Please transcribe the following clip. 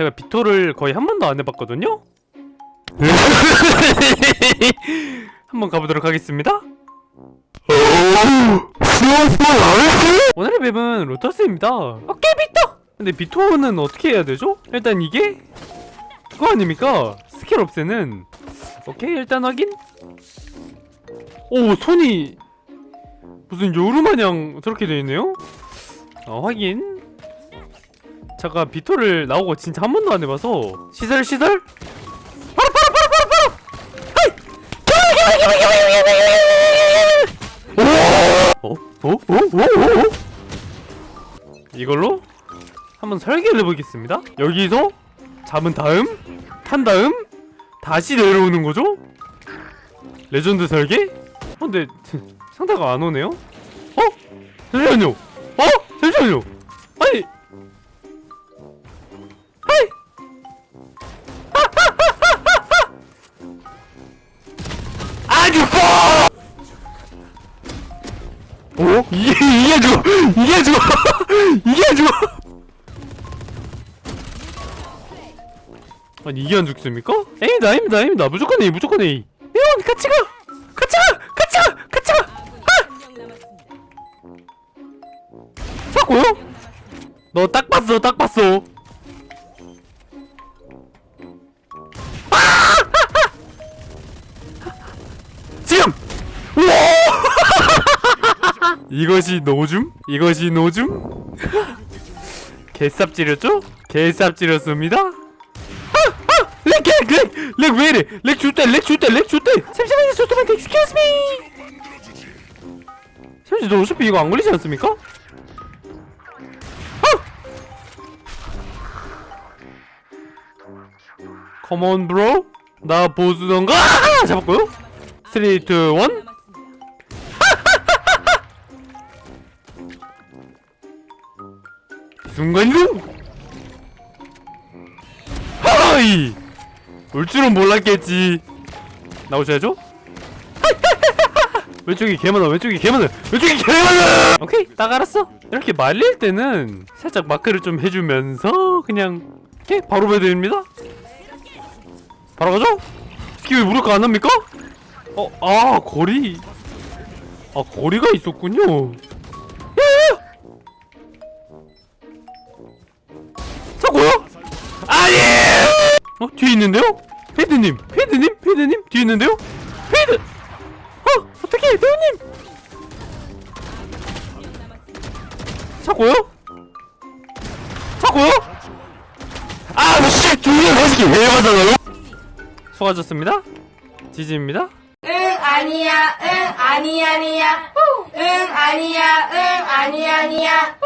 제가 비토를 거의 한 번도 안 해봤거든요? 한번 가보도록 하겠습니다. 오늘의 맵은 로터스입니다. 오케이 비토! 근데 비토는 어떻게 해야 되죠? 일단 이게 그거 아닙니까? 스킬 없애는 오케이 일단 확인 오 손이 무슨 요루마냥 저렇게 되어 있네요? 어 확인 잠깐 비토를 나오고 진짜 한 번도 안 해봐서 시설 시설 바로 바로 바로 바로 바로 하이 오! 어? 어? 어? 어? 어? 어? 이걸로 한번 설계를 해보겠습니다 여기서 잡은 다음 탄 다음 다시 내려오는 거죠? 레전드 설계? 어, 근데 상대가 안 오네요? 어? 잠시만요. 어? 잠시만요. 아니. 아 죽어! 어? 이게 죽어! 이게 죽어! 아니 이게 안 죽습니까? 에이 나입니다 나입니다 무조건 A 무조건 A 에원 같이 가! 같이 가! 같이 가! 같이 가! 자고요? 너 딱 봤어 딱 봤어 이것이 노줌? 이것이 노줌? 개쌉지렸죠? 개쌉지렸습니다 렉! 렉! 렉! 렉 왜 이래! 렉 줄때! 렉 줄때! 렉 줄때! 잠시만요 잠시만 excuse 잠시 너 어차피 이거 안 걸리지 않습니까? 어! Come on bro 나 보수던가 아! 잡았고요 3, 2, 1 순간이동! 하이! 올 줄은 몰랐겠지. 나오셔야죠? 왼쪽이 개 많아 왼쪽이 개 많아 왼쪽이 개 많아! 오케이 딱 알았어. 이렇게 말릴 때는 살짝 마크를 좀 해주면서 그냥 오케이 바로 배드립니다. 바로 가죠? 스키 왜 무력화 안 합니까? 어, 아 거리. 아 거리가 있었군요? 어? 뒤에 있는데요? 헤드님 헤드님 헤드님? 뒤에 있는데요? 헤드! 어? 어떻게 배우님! 사고요? 사고요? 아씨! 두개 다시 왜 맞아요? 수고하셨습니다. 지지입니다. 응 아니야 응 아니 아니야. 응 아니야 응 아니 아니야